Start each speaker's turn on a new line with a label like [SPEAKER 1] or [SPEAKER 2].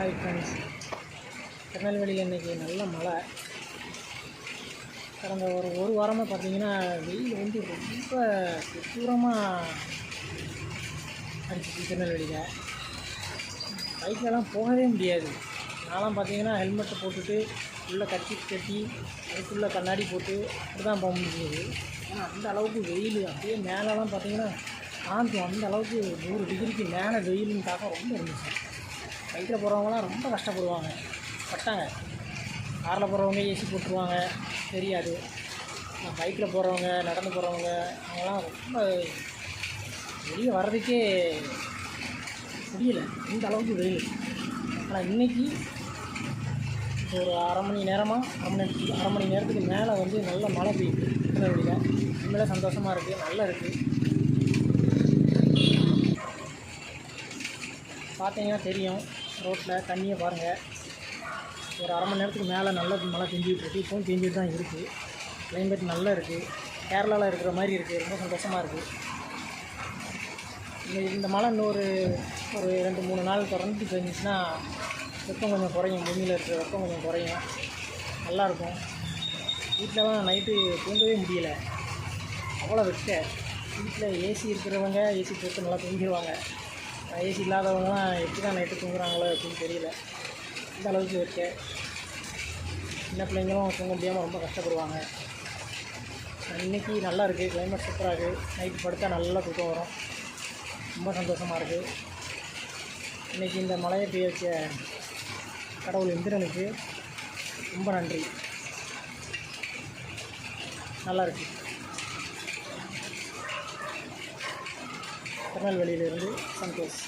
[SPEAKER 1] Hi friends திருநெல்வேலியில் இன்றைக்கி நல்ல மழை. கடந்த ஒரு ஒரு வாரமாக பார்த்தீங்கன்னா வெயில் வந்து ரொம்ப கொடூரமாக அடிச்சிச்சு திருநெல்வேலியில். பைக்கெல்லாம் போகவே முடியாது. நான்லாம் பார்த்தீங்கன்னா ஹெல்மெட்டை போட்டுட்டு உள்ளே கட்டி கட்டி அதுக்குள்ளே கண்ணாடி போட்டு அப்படி தான் போக முடியாது ஏன்னா அந்த அளவுக்கு வெயில். அப்படியே மேலெலாம் பார்த்தீங்கன்னா காந்தும் அந்த அளவுக்கு நூறு டிகிரிக்கு மேலே வெயிலுன்னு தாக்கம் ரொம்ப இருந்துச்சு. பைக்கில் போகிறவங்களாம் ரொம்ப கஷ்டப்படுவாங்க. பட்டாங்க. காரில் போகிறவங்க ஏசி போட்டுருவாங்க. தெரியாது. பைக்கில் போகிறவங்க நடந்து போகிறவங்க அவங்களாம் ரொம்ப வெளியே வர்றதுக்கே முடியல. இந்த அளவுக்கு வெயில். ஆனால் இன்றைக்கி ஒரு அரை மணி நேரமாக அரை மணி அரை மணி நேரத்துக்கு மேலே வந்து நல்ல மழை பெய்யுது. திருநெல்வேலியில் உண்மையிலே சந்தோஷமாக இருக்குது நல்லா இருக்குது பார்த்தீங்கன்னா தெரியும். ரோட்டில் தண்ணியை பாருங்கள் ஒரு அரை மணி நேரத்துக்கு மேலே நல்ல மழை பெஞ்சிகிட்ருக்கு இப்போவும் பெஞ்சிட்டு தான் இருக்குது கிளைமேட் நல்லா இருக்குது கேரளாவில் இருக்கிற மாதிரி இருக்குது ரொம்ப சந்தோஷமாக இருக்குது இந்த இந்த மழை இன்னொரு ஒரு ரெண்டு மூணு நாள் தொடர்ந்து பெஞ்சிச்சுன்னா வெப்பம் கொஞ்சம் குறையும். பூமியில் இருக்கிற வெப்பம் கொஞ்சம் குறையும். நல்லாயிருக்கும் வீட்டிலலாம் நைட்டு தூங்கவே முடியலை. அவ்வளோ வெக்க. வீட்டில் ஏசி இருக்கிறவங்க ஏசி போட்டு நல்லா தூங்கிடுவாங்க ஏசி இல்லாதவங்களாம் எப்படி தான் நைட்டு தூங்குறாங்களோ அப்படின்னு தெரியல. இந்த அளவுக்கு இருக்கு. சின்ன பிள்ளைங்களும் தூங்க முடியாமல் ரொம்ப கஷ்டப்படுவாங்க. இன்றைக்கி நல்லா இருக்குது கிளைமேட் சூப்பராக இருக்குது நைட்டு படுத்தா நல்லா தூக்கம் வரும். ரொம்ப சந்தோஷமாக இருக்குது இன்றைக்கி இந்த மழையை பெய்ய வச்ச கடவுள் இந்திரனுக்கு ரொம்ப நன்றி. நல்லா இருக்குது திருநெல்வேலியிலிருந்து சந்தோஷ்.